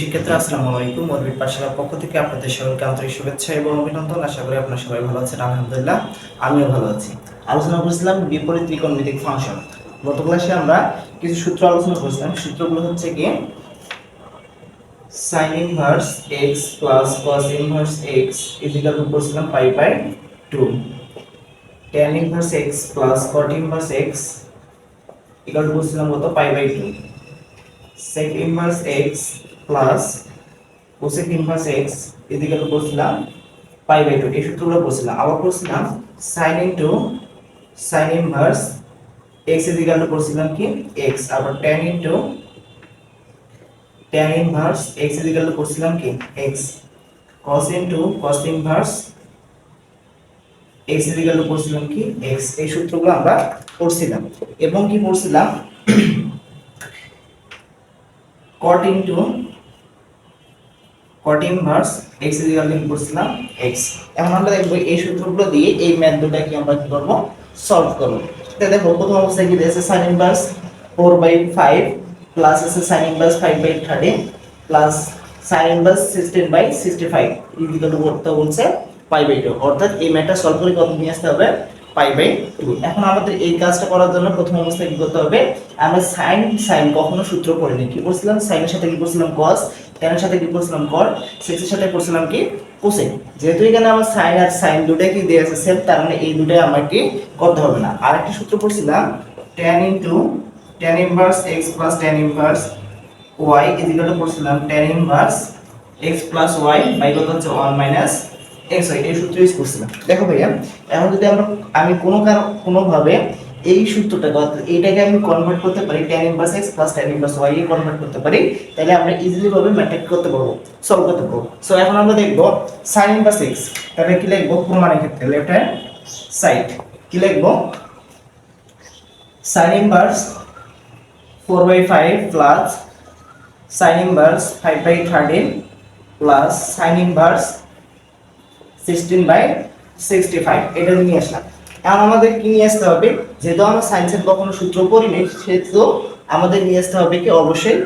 শিক্ষার্থী আসসালামু আলাইকুম। মরবিট পাঠশালার পক্ষ থেকে আপনাদের সকলকে আন্তরিক শুভেচ্ছা এবং অভিনন্দন। আশা করি আপনারা সবাই ভালো আছেন। আলহামদুলিল্লাহ, আমিও ভালো আছি। আলোচনা করেছিলাম বিপরীত ত্রিকোণমিতিক ফাংশন। গত ক্লাসে আমরা কিছু সূত্র আলোচনা করেছিলাম। সূত্রগুলো হচ্ছে কি? sin inverse x plus cos inverse equal to করছিলাম pi by 2 tan inverse x plus cot inverse equal to করছিলাম কত? Pi by 2 sec inverse x plus cosec inverse equal to করছিলাম পাই বাই 2 এই সূত্রগুলো করছিলাম আবার করছিলাম sin into sin inverse x equal to করছিলাম কি? x, আবার tan into tan inverse x equal to করছিলাম কি? x, cos into cos inverse x equal to করছিলাম কি? x, এই সূত্রগুলো আমরা করছিলাম এবং কি করছিলাম cot into cot inverse x equal to করছিলাম x. এখন আমরা দেখব এই সূত্রগুলো দিয়ে এই ম্যাথ দুটা কি আমরা কি করব? সলভ করব। দেখো, প্রথম অবস্থায় কি দিয়েছে? sin ইনভার্স 4 বাই 5 প্লাস আছে sin inverse 5 by 13 plus sin inverse 16 by 65 equal to করতে বলছে পাই বাই 2 অর্থাৎ এই ম্যাথটা সলভ করে কত নিয়ে আসতে হবে? পাই বাই 2 এখন আমাদের এই কাজটা করার জন্য প্রথম অবস্থায় কি করতে হবে? আমরা sin sin কখনো সূত্র পড়িনি। কি করছিলাম এর সাথে কি করছিলাম cos এর সাথে কি করছিলাম? sec এর সাথে করছিলাম কি? cosec যেহেতু এখানে আমার sin আর sin দুটাই কি দেয়া আছে সেম তার মানে এই দুটাই আমাকে করতে হবে না। আরেকটা সূত্র পড়ছিলাম into tan inverse x plus tan inverse y is equal পড়ছিলাম tan inverse x plus y by কত হচ্ছে? 1 minus x y এই সূত্র ইউজ করছিলাম। দেখো ভাইয়া, এখন যদি আমরা আমি কোনো কারণ কোনোভাবে এই সূত্রটাকে অর্থাৎ এইটাকে আমি কনভার্ট করতে পারি tan inverse x plus tan inverse y এ কনভার্ট করতে পারি, তাহলে আমরা ইজিলি ভাবে ম্যাট্রিক করতে পারব সলভ করতে পারব। সো এখন আমরা দেখব sin ইনভার্স x, তাহলে কি লিখব প্রমাণের ক্ষেত্রে? লেফট হ্যান্ড সাইড কি লিখব? sin inverse 4 by 5 plus sin inverse 5 by 13 plus sin inverse 16 by 65 এটা নিয়ে আসলাম। এখন আমাদের কি নিয়ে আসতে হবে? যেহেতু আমরা সায়েন্সের কখনো সূত্র পড়িনি সেহেতু আমাদের নিয়ে আসতে হবে কি? অবশ্যই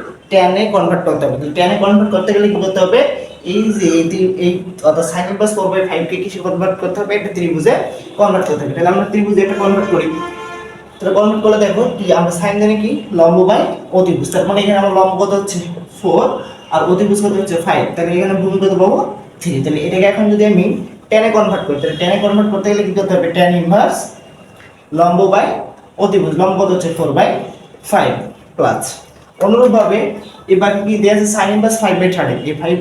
এ কনভার্ট করতে হবে। এ কনভার্ট করতে গেলে কি করতে হবে? এই যে এই অর্থাৎ sin inverse 4 by 5 কে কিসে কনভার্ট করতে হবে? এটা ত্রিভুজে কনভার্ট করতে হবে। তাহলে আমরা ত্রিভুজে এটা কনভার্ট করি। তাহলে কনভার্ট করলে দেখো কি, আমরা সাইন জানি কি? লম্ব বাই অতিভুজ। তার মানে এখানে আমার লম্ব কত হচ্ছে? ফোর আর অতিভুজ কত হচ্ছে? ফাইভ তাহলে এখানে ভূমি কত পাবো থ্রি তাহলে এটাকে এখন যদি আমি টেনে কনভার্ট করি। তাহলে টেনে কনভার্ট করতে গেলে কি করতে হবে? টেন ইনভার্স লম্ব বাই অতিভুজ। লম্ব হচ্ছে ফোর বাই ফাইভ প্লাস অনুরূপভাবে এবার কি দেওয়া আছে? Sine inverse five by thirteen এই five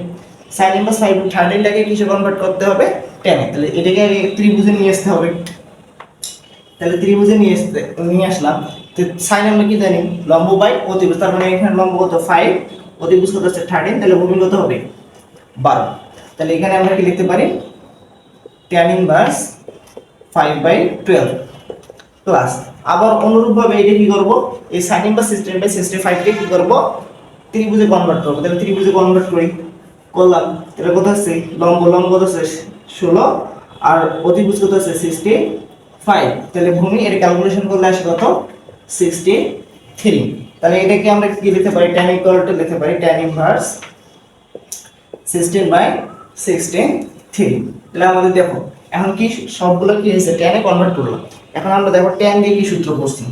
sine inverse five by থার্টিনটাকে কিসে কনভার্ট করতে হবে? টেনে তাহলে এটাকে ত্রিভুজে নিয়ে আসতে হবে। তাহলে ত্রিভুজে নিয়ে আসতে, নিয়ে আসলাম। তো সাইন আমরা কি জানি? লম্ব বাই অতিভুজ। তার মানে এখানে লম্ব কত? ফাইভ অতিভুজ কত হচ্ছে থার্টিন তাহলে ভূমি কত হবে? বারো। তাহলে এখানে আমরা কি লিখতে পারি? Tan inverse five by twelve. Plus আবার অনুরূপভাবে এটা কি করব? এই sine inverse sixteen by sixty ফাইভকে কি করব? ত্রিভুজে কনভার্ট করব। তাহলে ত্রিভুজে কনভার্ট করি। করলাম। এটা কত হচ্ছে লম্ব লম্ব কত হচ্ছে ষোলো। আর অতিভুজ কত হচ্ছে সিক্সটি ফাইভ তাহলে ভূমি, এটা ক্যালকুলেশন করলে আসে কত? সিক্সটি থ্রি তাহলে এটাকে আমরা কি লিখতে পারি? ট্যান ইকুয়াল টু লিখতে পারি। Tan inverse sixteen by sixteen three তাহলে আমাদের দেখো, এখন কি সবগুলো কি হয়েছে? ট্যানে কনভার্ট করলাম। এখন আমরা দেখো ট্যান দিয়ে কি সূত্র করছি?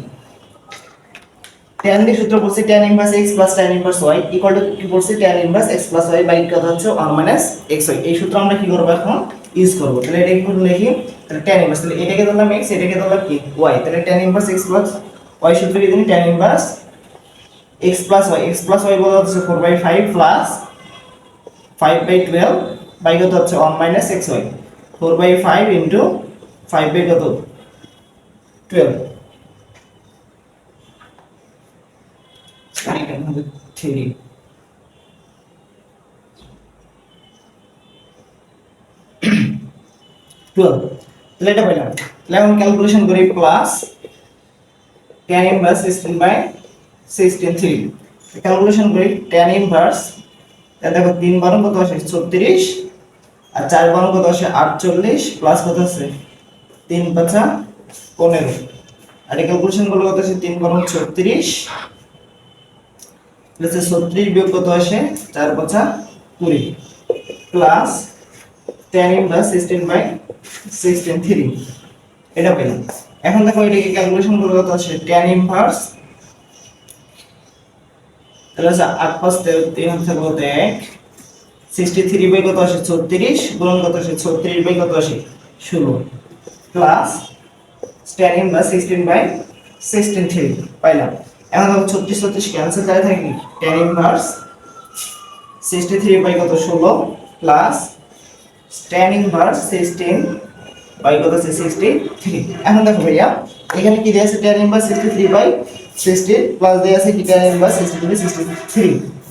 ট্যান দিয়ে সূত্র করছি tan inverse x plus tan inverse y equal to কি করছি? Tan inverse x plus y by কথা হচ্ছে ওয়ান মাইনাস এক্স ওয়াই এই সূত্র আমরা কি করব এখন? ইউজ করব। তাহলে এটা কি লিখি তাহলে ট্যান ইনভার্স তাহলে এটাকে ধরলাম এক্স এটাকে ধরলাম কি? ওয়াই তাহলে tan inverse x plus y সূত্র কি জানি? Tan inverse x plus y x plus y বলা হচ্ছে four by five plus five by twelve by কত হচ্ছে? One minus x y four by five into five by কত? Twelve three twelve তাহলে এটা পাইলাম। তাহলে এখন ক্যালকুলেশন করি plus tan inverse sixteen by sixteen three calculation করি tan ইনভার্স দেখো তিন বারো কত আসে? ছত্রিশ। আর চার বারো কত আসে? আটচল্লিশ প্লাস কত আছে তিন পাঁচা পনেরো। আর ক্যালকুলেশন করলে কত আছে তিন বারো ছত্রিশ। হচ্ছে ছত্রিশ বিয়োগ কত আসে? চার পাঁচা কুড়ি। Plus tan inverse sixteen by sixteen three এটা পেলাম। এখন দেখো এটাকে ক্যালকুলেশন করে কত আসে? টেন ইনভার্স তাহলে হচ্ছে আট তিন হচ্ছে কত এক সিক্সটি থ্রি বাই কত আসে? ছত্রিশ, গুণন কত আসে? ছত্রিশ বাই কত আসে? ষোলো। Plus tan inverse sixteen by sixteen three পাইলাম। এখন দেখো ছত্রিশ ছত্রিশ ক্যান্সেল যায় থাকি? Tan inverse sixty three by কত? ষোলো। Plus tan inverse sixteen by কত আছে সিক্সটি থ্রি এখন দেখো ভাইয়া, এখানে কি দেওয়া আছে? Tan inverse sixty three by sixteen plus দেওয়া আছে কি টেন ইনভার্স সিক্সটি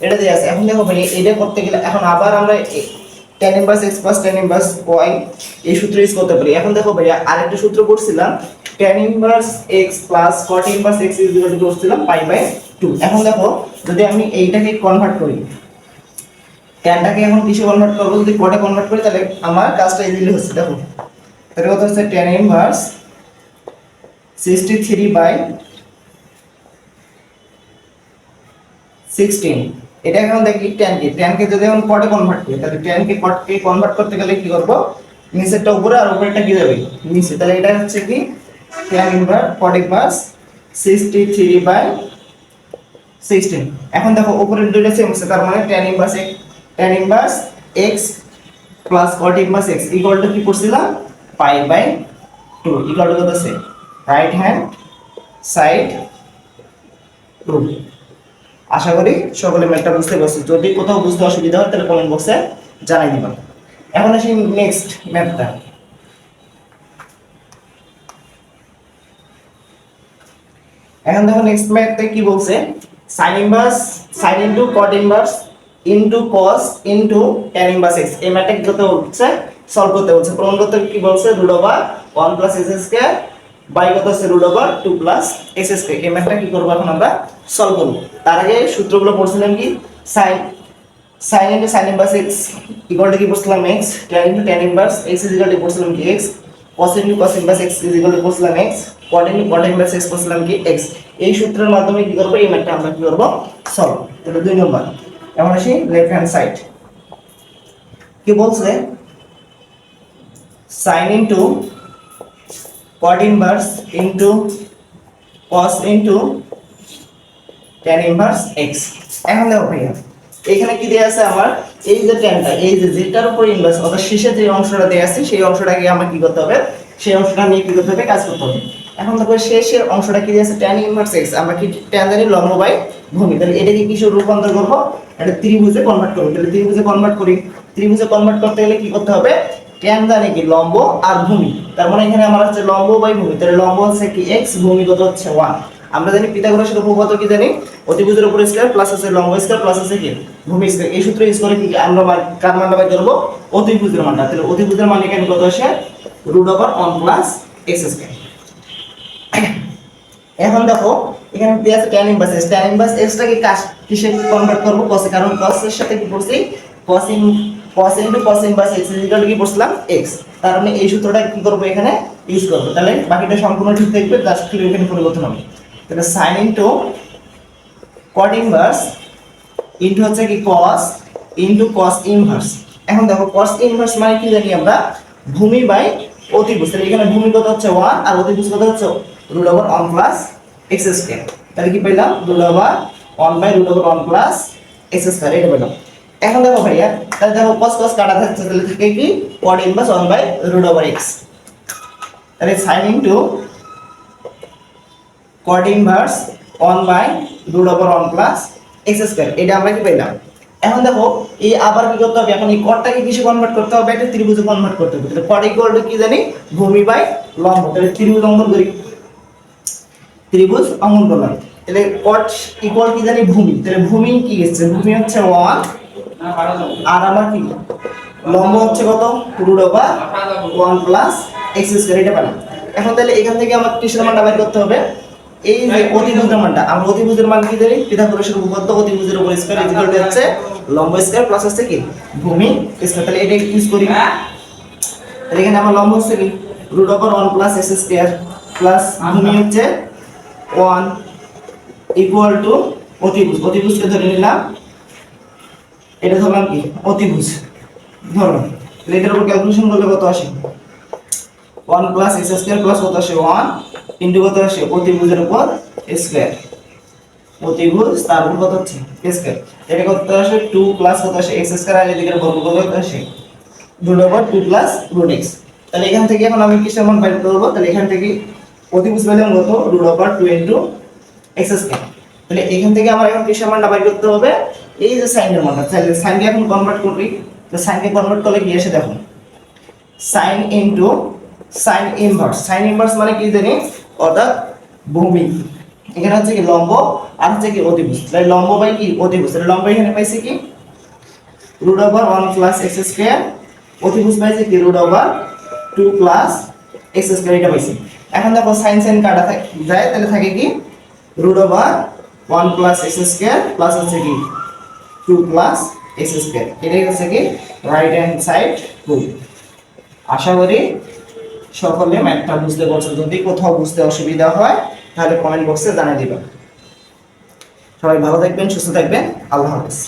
এটা দেওয়া আছে। এখন দেখো ভাইয়া, এটা করতে গেলে এখন আবার আমরা tan inverse x plus tan inverse y এই সূত্র ইউজ করতে পারি। এখন দেখো ভাইয়া, আরেকটা সূত্র করছিলাম tan inverse x plus cot inverse x is equal to করছিলাম পাই বাই টু এখন দেখো, যদি আমি এইটাকে কনভার্ট করি ট্যানটাকে এখন কিসে কনভার্ট করব? যদি কটে কনভার্ট করি, তাহলে আমার কাজটা ইজিলি হচ্ছে। দেখো, তাহলে কত হচ্ছে? Tan inverse sixty three by sixteen এটা এখন দেখি টেনকে টেনকে যদি এখন কটে কনভার্ট করি, তাহলে টেনকে কটকে কনভার্ট করতে গেলে কি করব? নিচেরটা উপরে আর উপরেরটা কি যাবে? নিচে। তাহলে এটা হচ্ছে কি? Tan inverse cot inverse sixty three by sixteen এখন দেখো, উপরের দুইটা সেম আছে, তার মানে tan inverse x tan inverse x plus cot inverse x equal to কি করছিলাম? Pi by two equal to কত আছে? রাইট হ্যান্ড সাইড টু আশা করি সকলে ম্যাথটা বুঝতে পারছ যদি কোথাও বুঝতে অসুবিধা হয়, তাহলে কমেন্ট বক্সে জানাই দিবা এখন আসি নেক্সট ম্যাথটা এখন দেখো নেক্সট ম্যাথে কি বলছে? Sine inverse sine into cot inverse into cos into tan inverse x এই ম্যাথটা কি করতে বলছে সলভ করতে বলছে প্রমাণ করতে কি বলছে? Root over 1 plus s square by কত আছে root over 2 plus s square এই ম্যাথটা কি করব এখন আমরা? সলভ করব। তার আগে সূত্রগুলো পড়ছিলাম কি? Sine sine into sine inverse x equal to কি পড়ছিলাম? x, tan into tan inverse x is equal to পড়ছিলাম? কি x cos into cos inverse x is equal to পড়ছিলাম? x? cot into cot inverse x কি? x এই সূত্রের মাধ্যমে কি করব? এই ম্যাথটা আমরা কি করব? সলভ তাহলে দুই নম্বর। এখন আসি লেফট হ্যান্ড সাইড কি বলছে? sin into cot inverse into cos into tan inverse x. এখন দেখো ভাইয়া, এখানে কি দেয়া আছে আমার? এই যে ট্যানটা এই যে যেটার উপর ইনভার্স অর্থাৎ শেষে যে অংশটা দেয়া আছে, সেই অংশটাকে আমার কি করতে হবে? সেই অংশটা নিয়ে কি করতে হবে? কাজ করতে হবে। এখন দেখো, শেষের অংশটা কি দেয়া আছে? ট্যান ইনভার্স এক্স আমরা কি ট্যান জানি লম্ব বাই ভূমি। তাহলে এটাকে কিসে রূপান্তর করব? এটা ত্রিভুজে কনভার্ট করব। তাহলে ত্রিভুজে কনভার্ট করি। ত্রিভুজে কনভার্ট করতে গেলে কি করতে হবে? ট্যান জানি কি, লম্ব আর ভূমি। তার মানে এখানে আমার হচ্ছে লম্ব বাই ভূমি। তাহলে লম্ব হচ্ছে কি এক্স ভূমি কত হচ্ছে ওয়ান আমরা জানি পিথাগোরাসের উপপাদ্য কি জানি? অতিভুজের উপর স্কয়ার প্লাস আছে লম্ব স্কয়ার প্লাস আছে কি? ভূমি স্কয়ার এই সূত্র ইউজ করে কি আমরা কার মানটা বাই করব? অতিভুজের মানটা তাহলে অতিভুজের মান এখানে কত আসে? Root over 1 plus x square এখন দেখো, এখানে দেয়া আছে tan inverse tan inverse x টাকে কিসে কনভার্ট করব? cos কারণ cos এর সাথে কি পড়ছি cos cos into cos inverse x equal to কি পড়ছিলাম x তার মানে এই সূত্রটা কি করব এখানে? ইউজ করব। তাহলে বাকিটা সম্পূর্ণ ঠিক থাকবে জাস্ট খালি এখানে পরিবর্তন হবে। তাহলে sin into cot inverse into হচ্ছে কি cos ইনটু cos ইনভার্স এখন দেখো, cos ইনভার্স মানে কি জানি আমরা? ভূমি বাই অতিভুজ। তাহলে এখানে ভূমি কত হচ্ছে? 1 আর অতিভুজ কত হচ্ছে? Root over 1 plus x square তাহলে কি পেলাম root over 1 by root over 1 plus x square এটা পেলাম এখন দেখো ভাইয়া, তাহলে দেখো cos cos কাটা থাকছে, তাহলে থাকে কি? cot inverse 1 by root over x তাহলে sin into cot inverse 1 by root over 1 plus x square এটা আমরা কি পেলাম? এখন দেখো, এই আবার কি করতে হবে? এখন এই কটটাকে কিসে কনভার্ট করতে হবে? একটা ত্রিভুজে কনভার্ট করতে হবে। তাহলে কট ইকুয়াল টু কি জানি? ভূমি বাই লম্ব। তাহলে ত্রিভুজ অঙ্কন করি। ত্রিভুজ অঙ্কন করলাম। তাহলে কট ইকুয়াল কি জানি? ভূমি। তাহলে ভূমি কি হচ্ছে ভূমি হচ্ছে 1 আর আমার কি? লম্ব হচ্ছে কত? Root over one plus x square এটা পেলাম। এখন তাহলে এখান থেকে আমার কিসের মানটা বের করতে হবে। এই যে অতিভুজের মানটা আমরা অতিভুজের মান কি জানি পিথাগোরাসের উপপাদ্য অতিভুজের উপর স্কয়ার ইকুয়াল টু হচ্ছে লম্ব স্কয়ার প্লাস হচ্ছে কি? ভূমি স্কয়ার তাহলে এটা ইউজ করি। তাহলে এখানে আমার লম্ব হচ্ছে কি? Root over 1 plus x square plus ভূমি হচ্ছে 1 ইকুয়াল টু অতিভুজ। অতিভুজকে ধরে নিলাম এটা ধরলাম কি? অতিভুজ। ধরো এটার উপর ক্যালকুলেশন করলে কত আসে? One plus x square plus কত আসে? ওয়ান ইন্টু কত আসে? অতিভুজের উপর স্কোয়ার অতিভুজ, তার উপর কত হচ্ছে? স্কোয়ার এটা কত আসে? টু প্লাস কত আসে? এক্স স্কোয়ার আর এদিকে বর্গ কত আসে? Root over two plus root x তাহলে এখান থেকে এখন আমি কিসের মান বাইর করব? তাহলে এখান থেকে অতিভুজ পেলাম কত? Root over two into x square তাহলে এখান থেকে আমার এখন কিসের মানটা বাইর করতে হবে? এই যে সাইনের মানটা তাহলে সাইনকে এখন কনভার্ট করি তো সাইনকে কনভার্ট করলে কি এসে দেখুন sine into sine inverse sine inverse মানে কি জানি? অর্থাৎ ভূমি। এখানে হচ্ছে কি লম্ব, আর হচ্ছে কি অতিভুজ। তাহলে লম্ব বাই কি? অতিভুজ। তাহলে লম্ব এখানে পাইছে কি? Root over one plus x square অতিভুজ পাইছে কি? Root over two plus x square এটা পাইছে। এখন দেখো সাইন সাইন কাটা যায়, তাহলে থাকে কি? Root over one plus x square plus হচ্ছে কি? টু প্লাস এস স্কোয়ার এটাই হচ্ছে কি রাইট হ্যান্ড সাইড 2 আশা করি সকলে ম্যাথটা বুঝতে পারছ। যদি কোথাও বুঝতে অসুবিধা হয়, তাহলে কমেন্ট বক্সে জানিয়ে দিবেন সবাই ভালো থাকবেন, সুস্থ থাকবেন। আল্লাহ হাফেজ।